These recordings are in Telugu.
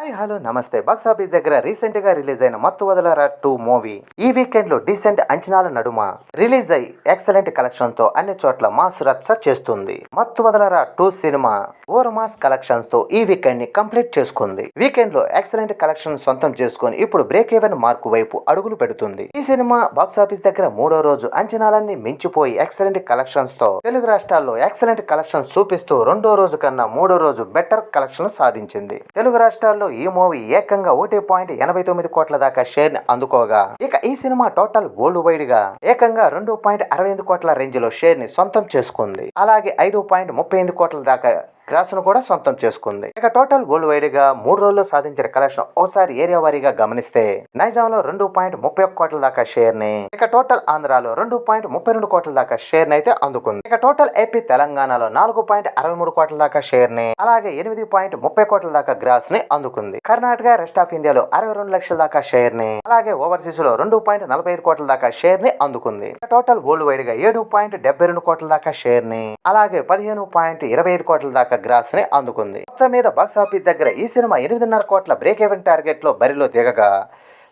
హాయ్ హలో నమస్తే. బాక్స్ ఆఫీస్ దగ్గర రీసెంట్గా రిలీజ్ అయిన మత్తు వదలరా టూ మూవీ ఈ వీకెండ్లో డీసెంట్ అంచనాల నడుమ. రిలీజ్ అయి ఎక్సలెంట్ కలెక్షన్తో అన్ని చోట్ల మాస్ రచ్చ చేస్తుంది. మత్తు వదలరా టూ సినిమా ఓర్ మాస్ కలెక్షన్స్తో ఈ వీకెండ్ని కంప్లీట్ చేసుకుంది. వీకెండ్లో ఎక్సలెంట్ కలెక్షన్ సొంతం చేసుకొని ఇప్పుడు బ్రేక్ ఈవెన్ మార్క్ వైపు అడుగులు పెడుతుంది. ఈ సినిమా బాక్స్ ఆఫీస్ దగ్గర మూడో రోజు అంచనాలన్నీ మించిపోయి ఎక్సలెంట్ కలెక్షన్స్తో తెలుగు రాష్ట్రాల్లో ఎక్సలెంట్ కలెక్షన్ చూపిస్తూ రెండో రోజు కన్నా మూడో రోజు బెటర్ కలెక్షన్ సాధించింది. తెలుగు రాష్ట్రాల్లో ఈ మూవీ ఏకంగా ఒకటి పాయింట్ ఎనభై తొమ్మిది కోట్ల దాకా షేర్ని అందుకోగా. ఇక ఈ సినిమా టోటల్ వరల్డ్ వైడ్గా ఏకంగా రెండు పాయింట్ అరవై ఎనిమిది కోట్ల రేంజ్లో షేర్ని సొంతం చేసుకుంది. అలాగే ఐదు పాయింట్ ముప్పై ఎనిమిది కోట్ల దాకా క్రాస్ను కూడా సొంతం చేసుకుంది. ఇక టోటల్ వరల్డ్ వైడ్గా మూడు రోజుల్లో సాధించిన కలెక్షన్ ఒకసారి ఏరియా వారీగా గమనిస్తే నైజాంలో రెండు పాయింట్ ముప్పై ఒక్క కోట్ల దాకా షేర్ని ఇక టోటల్ ఆంధ్రాలో రెండు పాయింట్ ముప్పై రెండు కోట్ల దాకా షేర్ని అయితే అందుకుంది. ఇక టోటల్ ఏపీ తెలంగాణలో నాలుగు పాయింట్ అరవై మూడు కోట్ల దాకా షేర్ని అలాగే ఎనిమిది పాయింట్ ముప్పై కోట్ల దాకా గ్రాస్ని అందుకుంది. కర్ణాటక రెస్ట్ ఆఫ్ ఇండియాలో అరవై రెండు లక్షల దాకా షేర్ని అలాగే ఓవర్సీస్లో రెండు పాయింట్ నలభై ఐదు కోట్ల దాకా షేర్ని అందుకుంది టోటల్ వరల్డ్ వైడ్గా ఏడు పాయింట్ డెబ్బై రెండు కోట్ల దాకా షేర్ని అలాగే పదిహేను పాయింట్ ఇరవై ఐదు కోట్ల దాకా గ్రాస్ని అందుకుంది. మొత్తం మీద బాక్స్ ఆఫీస్ దగ్గర ఈ సినిమా ఎనిమిదిన్నర కోట్ల బ్రేక్ ఈవెన్ టార్గెట్లో బరిలో దిగగా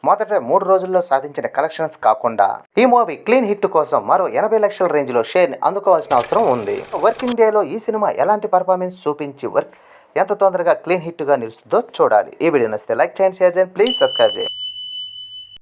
మొదట మూడు రోజుల్లో సాధించిన కలెక్షన్స్ కాకుండా ఈ మూవీ క్లీన్ హిట్ కోసం మరో ఎనభై లక్షల రేంజ్లో షేర్ అందుకోవాల్సిన అవసరం ఉంది. వర్కింగ్ డే లో ఈ సినిమా ఎలాంటి పర్ఫార్మెన్స్ చూపించి వర్క్ ఎంత తొందరగా క్లీన్ హిట్గా నిలుస్తుందో చూడాలి. ఈ వీడియో నచ్చితే లైక్ చేయండి షేర్ చేయండి ప్లీజ్ సబ్స్క్రైబ్ చేయండి.